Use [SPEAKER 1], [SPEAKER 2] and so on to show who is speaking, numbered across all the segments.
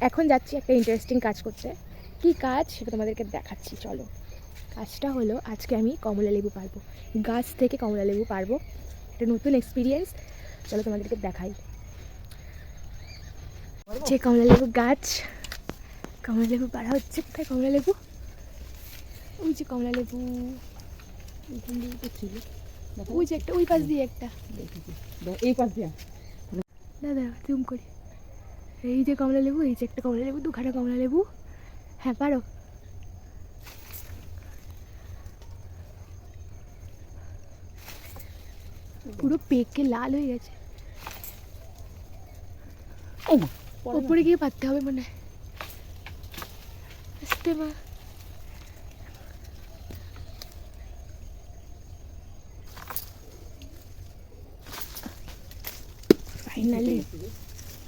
[SPEAKER 1] এখন যাচ্ছি একটা ইন্টারেস্টিং কাজ করতে। কি কাজ? সেটা তোমাদেরকে দেখাচ্ছি চলো। কাজটা হলো আজকে আমি কমলা লেবু পারব। গাছ থেকে কমলা লেবু পারব। একটা নতুন এক্সপিরিয়েন্স চলো তোমাদেরকে দেখাই। যে কমলা লেবু গাছ কমলা লেবু পাড়া হচ্ছে। কোথায় কমলা লেবু? ওই যে কমলা লেবু।
[SPEAKER 2] ছিল।
[SPEAKER 1] ওই যে একটা ওই পাশ দিয়ে একটা।
[SPEAKER 2] এই পাশ দিয়া।
[SPEAKER 1] দাদা জুম করি। এই যে কমলা লেবু এই যে একটা কমলা লেবু দুখানা কমলা লেবু। হ্যাঁ পারো। পুরো পেকে লাল হয়ে গেছে।
[SPEAKER 2] ও
[SPEAKER 1] ওপরে গিয়ে পাততে হবে মনে হয়। আস্তে মা। ফাইনালি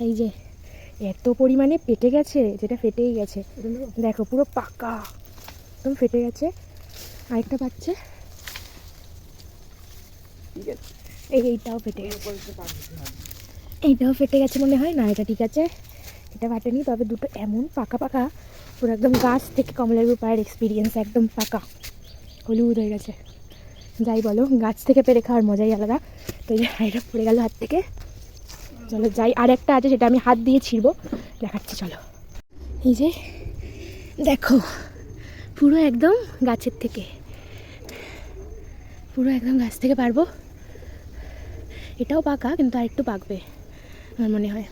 [SPEAKER 1] এই যে। এত পরিমাণে পেটে গেছে যেটা ফেটেই গেছে। দেখো পুরো পাকা। একদম ফেটে গেছে। আরেকটা পাচ্ছে এই এইটাও ফেটে। এইটাও ফেটে গেছে মনে হয়। না এটা ঠিক আছে। এটা ফাটেনি তবে দুটো এমন পাকা পাকা। পুরো একদম গাছ থেকে কমলা লেবু পাড়ার এক্সপিরিয়েন্স একদম পাকা। হলুদ হয়ে গেছে। যাই বলো গাছ থেকে পেরে খাওয়ার মজাই আলাদা। তো এই যে এটা পড়ে গেল হাত থেকে। চলো যাই। আর একটা আছে সেটা আমি হাত দিয়ে ছিঁড়বো। দেখাচ্ছি, চলো। এই যে, দেখো, পুরো একদম গাছের থেকে। পুরো একদম গাছ থেকে পারব। এটাও পাকা, কিন্তু আর একটু পাকবে, আমার মনে হয়।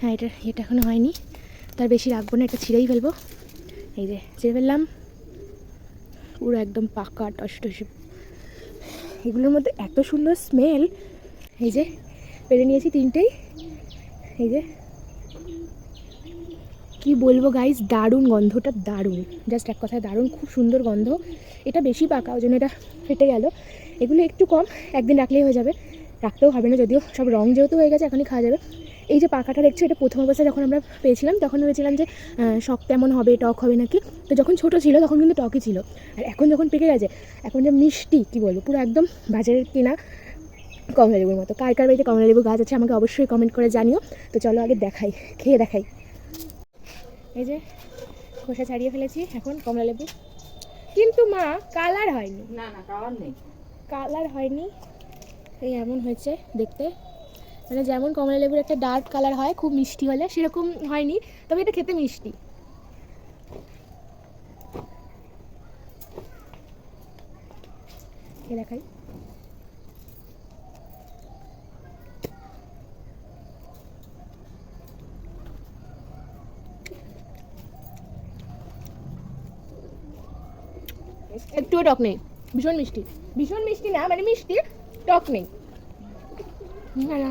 [SPEAKER 1] হ্যাঁ এটা এটা এখনও হয়নি। তার বেশি রাখব না, এটা ছিঁড়েই ফেলব। এই যে, ছিঁড়ে ফেললাম। পুরো একদম পাকা টস টসে এগুলোর মধ্যে এত সুন্দর স্মেল এই যে পেরে নিয়েছি তিনটেই। এই যে। কি বলব গাইস দারুণ গন্ধটা দারুণ। জাস্ট এক কথায় দারুণ খুব সুন্দর গন্ধ। এটা বেশি পাকা ওই জন্য এটা ফেটে গেল। এগুলো একটু কম একদিন রাখলেই হয়ে যাবে। রাখতেও হবে না যদিও সব রং যেহেতু হয়ে গেছে এখনই খাওয়া যাবে। এই যে পাকাটা দেখছ এটা প্রথম অবস্থায় যখন আমরা পেয়েছিলাম তখন ভেবেছিলাম যে আহ, তেমন হবে টক হবে নাকি? তো যখন ছোট ছিল তখন কিন্তু টকই ছিল। আর এখন যখন পেকে গেছে এখন যে মিষ্টি কি বলব পুরো একদম বাজারের কেনা কমলা লেবুর মতো। কার কার বাড়িতে কমলা লেবু গাছ আছে আমাকে অবশ্যই কমেন্ট করে জানিও। তো চলো আগে দেখাই খেয়ে দেখাই। এই যে খোসা ছাড়িয়ে ফেলেছি এখন কমলা লেবু। কিন্তু মা কালার হয়নি।
[SPEAKER 2] না না কালার নেই।
[SPEAKER 1] কালার হয়নি। এই এমন হয়েছে দেখতে। মানে যেমন কমলা লেবুর একটা ডার্ক কালার হয় খুব মিষ্টি হলে সেরকম হয়নি তবে এটা খেতে মিষ্টি। খেয়ে দেখাই। একটুও টক নেই। ভীষণ মিষ্টি। ভীষণ মিষ্টি না মানে মিষ্টি টক নেই। না না